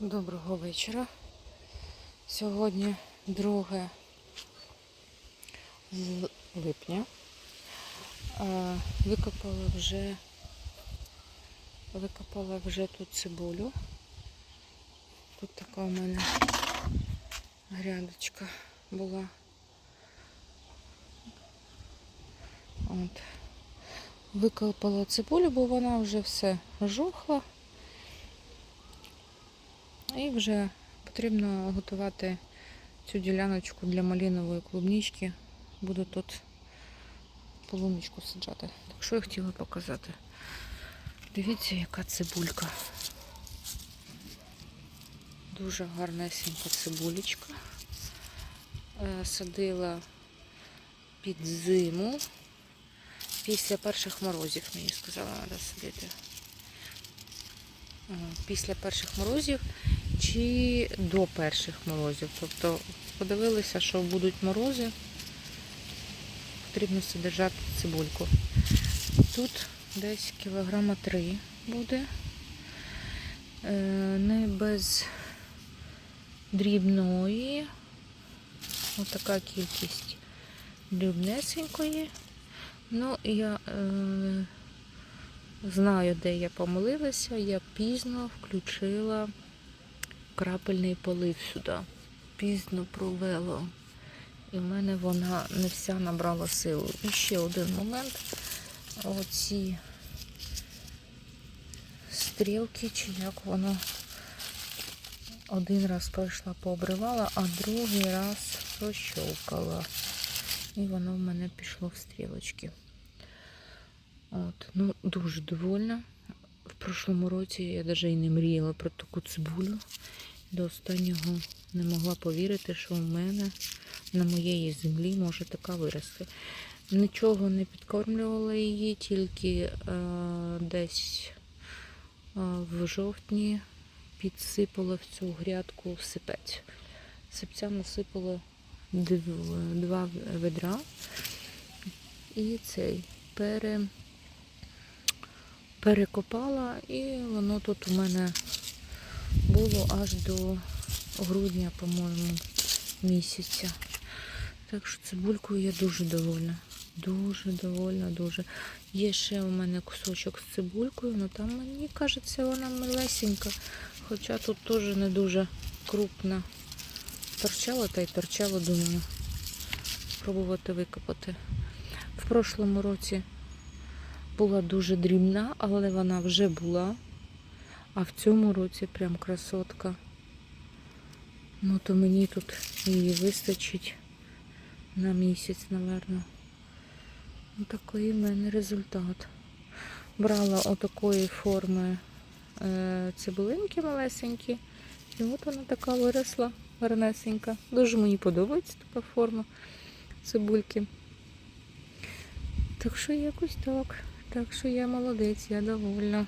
Доброго вечора. Сьогодні 2 липня. Викопала вже викопала вже тут цибулю. Тут така у мене грядочка була. От. Викопала цибулю, бо вона вже все жухла. І вже потрібно готувати цю діляночку для малинової клубнички. Буду тут полуничку саджати. Так що я хотіла показати. Дивіться, яка цибулька. Дуже гарнесенька цибулечка. Е, Садила під зиму. Після перших морозів мені сказала, треба садити. Після перших морозів чи до перших морозів. Тобто подивилися, що будуть морози, потрібно содержати цибульку. Тут десь кілограма три буде. Е, Не без дрібної. Отака кількість дрібнесенької. Ну, я е, знаю, де я помилилася. Я пізно включила крапельний полив сюди. Пізно провела. І в мене вона не вся набрала силу. І ще один момент. Оці стрілки, чи як воно один раз пройшла, пообривала, а другий раз прощовкала. І воно в мене пішло в стрілочки. От, ну, дуже довольна. В прошлому році я навіть і не мріяла про таку цибулю. До останнього не могла повірити, що в мене на моєї землі може така вирости. Нічого не підкормлювала її, тільки е, десь е, в жовтні підсипала в цю грядку сипець. Сипця насипала дв- два ведра і цей пере, перекопала, і воно тут у мене було аж до грудня, по-моєму, місяця. Так що цибулькою я дуже довольна. Дуже довольна, дуже. Є ще у мене кусочок з цибулькою, але там мені кажеться, вона малесенька. Хоча тут теж не дуже крупна. Торчала та й торчала, думаю. Спробувати викопати. В прошлому році була дуже дрібна, але вона вже була. А в цьому році прям красотка. Ну, то мені тут її вистачить на місяць, напевно. Ну, такий в мене результат. Брала отакої форми е, цибулинки малесенькі. І от вона така виросла, гарнесенька. дуже мені подобається така форма цибульки. Так що якось так. Так що я молодець, я довольна.